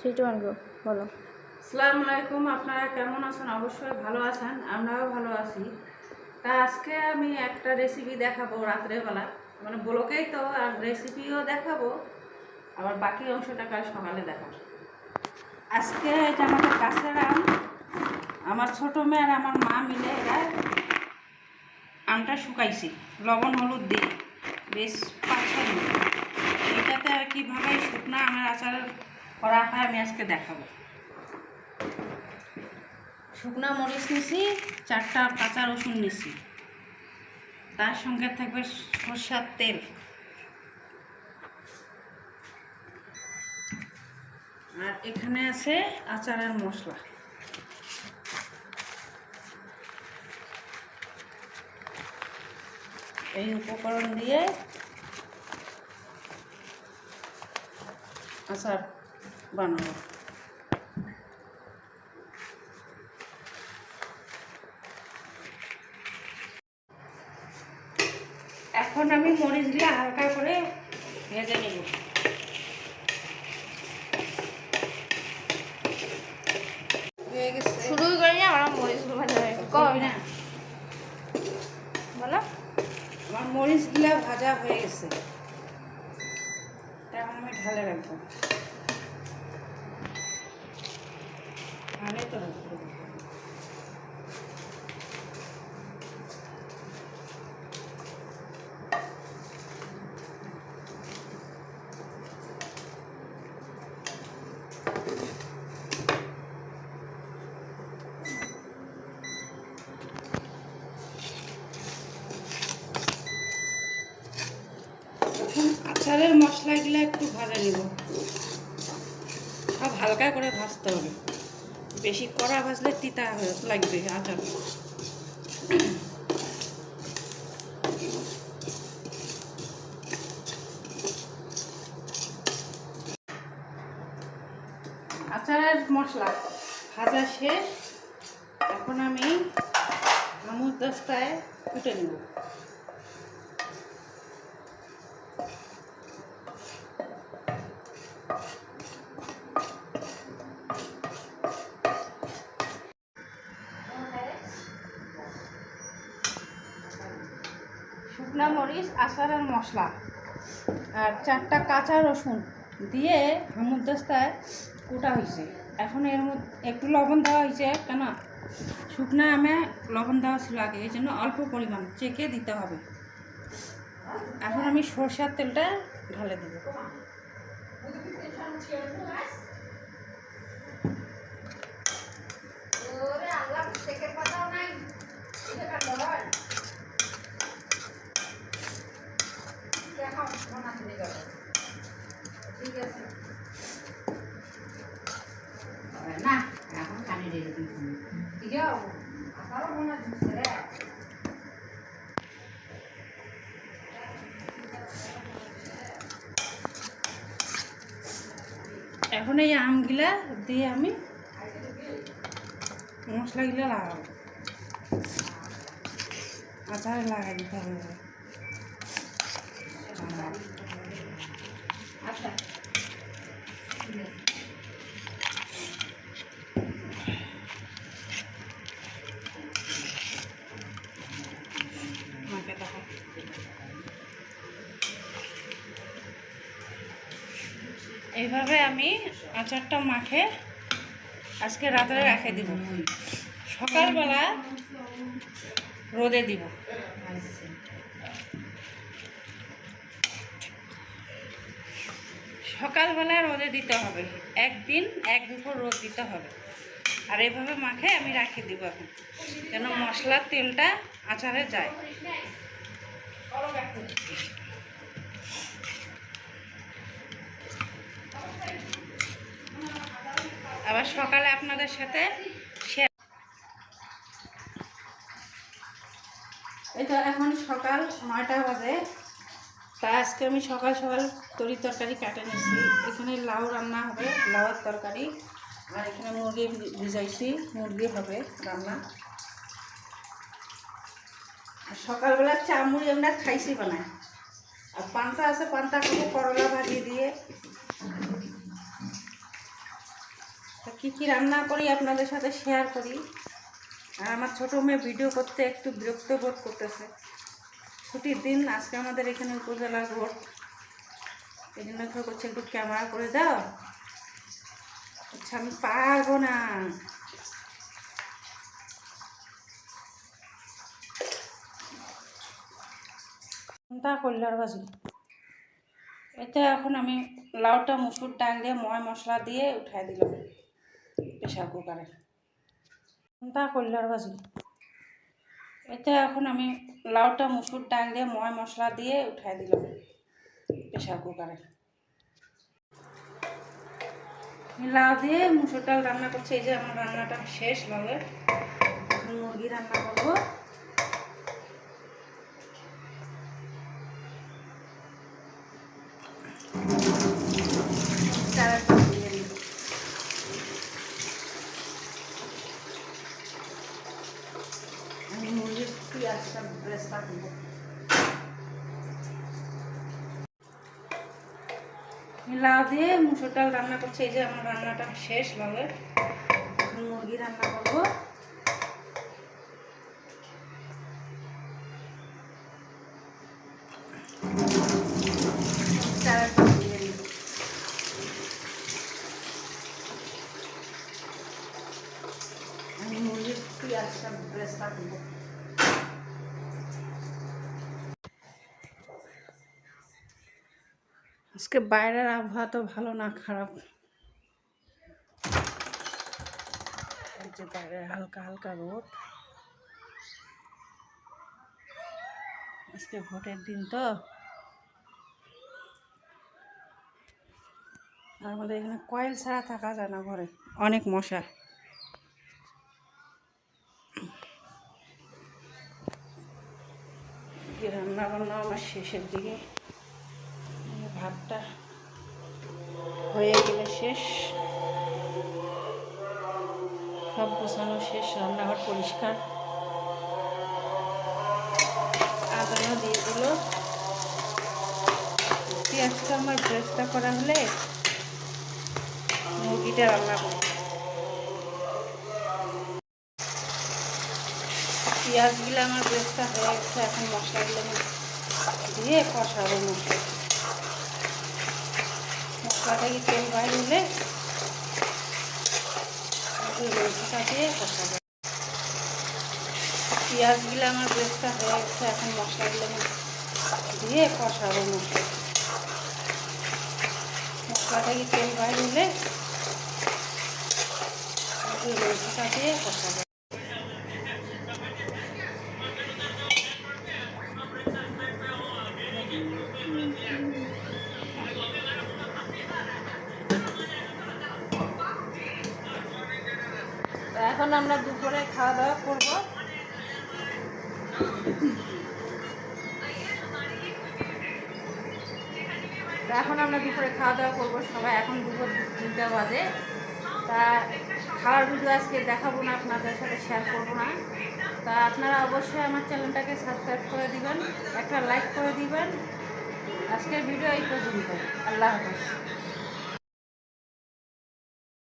Three two বলো। আসসালামু আলাইকুম, আপনারা কেমন আছেন? অবশ্যই ভালো আছেন, আমরাও ভালো আছি। তা আজকে আমি একটা রেসিপি দেখাবো রাত্রেবেলা। মানে ব্লকেই তো আর রেসিপিও দেখাবো, আবার বাকি অংশটা কাল সকালে দেখাবো। আজকে এটা আমাদের গাছের আম। আমার ছোটো মেয়ে আর আমার মা মিলে এরা আমটা শুকাইছি, লবণ, হলুদ দিয়ে। বেশ পাঁচ ছ দিন এটাতে আর কীভাবে শুকনা আমের আচার করা হয়, আমি আজকে দেখাবো। শুকনা মরিচ নিছি, চারটা কাঁচা রসুন নিছি। তার সঙ্গে থাকবে সরষার তেল। আর এখানে আছে আচারের মশলা। এই উপকরণ দিয়ে আচার বানাবো। এখন আমি মরিচ দিয়ে হালকা করে ভেজে নেব। হয়ে গেছে। শুরুই আমার মরিচগুলো ভাজা হয়ে গেছে। কই না বলো। আমার মরিচগুলো ভাজা হয়ে গেছে। এখন আমি ঢালে রাখব ঢালে তো রাখব। এখন আচারের মশলাগুলো একটু ভাজা নিব। সব হালকা করে ভাজতে হবে। বেশি কড়া ভাজলে তিতা লাগবে আচার। আচারের মশলা ভাজা শেষ। এখন আমি আমুল দস্তায় কুটে নেব। শুকনা মরিচ আচারের মশলা আর চারটা কাঁচা রসুন দিয়ে হামুর দস্তায় কুটা হয়েছে। এখন এর মধ্যে একটু লবণ দেওয়া হয়েছে, কেন? শুকনা আমে লবণ দেওয়া ছিল আগে, এই জন্য অল্প পরিমাণ চেকে দিতে হবে। এখন আমি সরষের তেলটা ঢালে দেবো না এখন কানে রেডি দিচ্ছি ঠিক আছে আমারও মনে হচ্ছে রে এখন এই আমগুলা দিয়ে আমি মশলাগুলো লাগাবো। আচারে লাগাই দিতে হবে। আচ্ছা। এইভাবে আমি আচারটা মাখে আজকে রাত্রে রেখে দিব। সকালবেলা রোদে দিব। সকালবেলা রোদে দিতে হবে। একদিন, এক দুপুর রোদ দিতে হবে। আর এভাবে মাখে আমি রাখি দিব এখন, যেন মশলার তেলটা আচারে যায়। আবার সকালে আপনাদের সাথে শেয়ার এই তো এখন সকাল নয়টা বাজে। তা আজকে আমি সকাল সকাল তরি তরকারি কাটে নিয়েছি। এখানে লাউ রান্না হবে, লাউয়ের তরকারি। আর এখানে মুরগি ভিজাইছি, মুরগি হবে রান্না। আর সকালবেলা চা মুড়ি আমরা খাইছি বানাই আর পান্তা আছে, পান্তা করলা ভাজিয়ে দিয়ে। কী কী রান্না করি আপনাদের সাথে শেয়ার করি। আর আমার ছোটো মেয়ে ভিডিও করতে একটু বিরক্ত বোধ করতেছে। ছুটির দিন, আজকে আমাদের এখানে উপজেলা রোড এই জন্য কেউ করছে একটু ক্যামেরা করে দাও। আচ্ছা আমি পারব না। তা কল্যাণ ভাজি এতে এখন আমি লাউটা, মুসুর ডাল দিয়ে ময় মশলা দিয়ে উঠাই দিলাম। প্রেশার কুকারে তা করলে আর ভাজি এতে এখন আমি লাউটা, মুসুর ডাল দিয়ে ময় মশলা দিয়ে উঠাই দিলাম প্রেশার কুকারে। লাউ দিয়ে মুসুর ডাল রান্না করছি, এই যে আমার রান্নাটা শেষ হবে মুরগি রান্না করব চারাটা দিয়ে দিই। আমি লাউ দিয়ে মুসুর ডাল রান্না করছি, এই যে আমার রান্নাটা শেষ এখন মুরগি রান্না করব। মুরগির পেঁয়াজটা ব্রেস্তা দিব আজকে বাইরের আবহাওয়া তো ভালো না, খারাপ। হালকা হালকা রোদ। আজকে ভোটের দিন তো। আমাদের এখানে কয়েল ছাড়া থাকা যায় না ঘরে, অনেক মশা। রান্না বান্না আমার শেষের দিকে। ভাতটা হয়ে গেলে শেষ। সব গোছানো শেষ, রান্নাঘর পরিষ্কার। আদানো দিয়ে দিল। পেঁয়াজটা আমার ব্রেস্তা করা হলে মুরগিটা রান্না করব। পেঁয়াজগুলো আমার ব্রেস্তা হয়ে গেছে, এখন মশলাগুলো দিয়ে কষাবো মশলা মশলাটা কি তেল হলে ওই রসুনটা দিয়ে কষাবো পেঁয়াজগুলো আমার ব্রেস্তা হয়ে গেছে, এখন মশলাগুলো দিয়ে কষাবো মশলা। মশলাটা কি তেল হলে ওই রসুনটা দিয়ে কষাবো এখন আমরা দুপুরে খাওয়া দাওয়া করব। এখন আমরা দুপুরে খাওয়া দাওয়া করব সবাই, এখন দুপুর তিনটা বাজে। তা খাওয়ার ভিডিও আজকে দেখাবো না, আপনাদের সাথে শেয়ার করব না। তা আপনারা অবশ্যই আমার চ্যানেলটাকে সাবস্ক্রাইব করে দিবেন, একটা লাইক করে দিবেন। আজকের ভিডিও এই পর্যন্ত। আল্লাহ হাফেজ।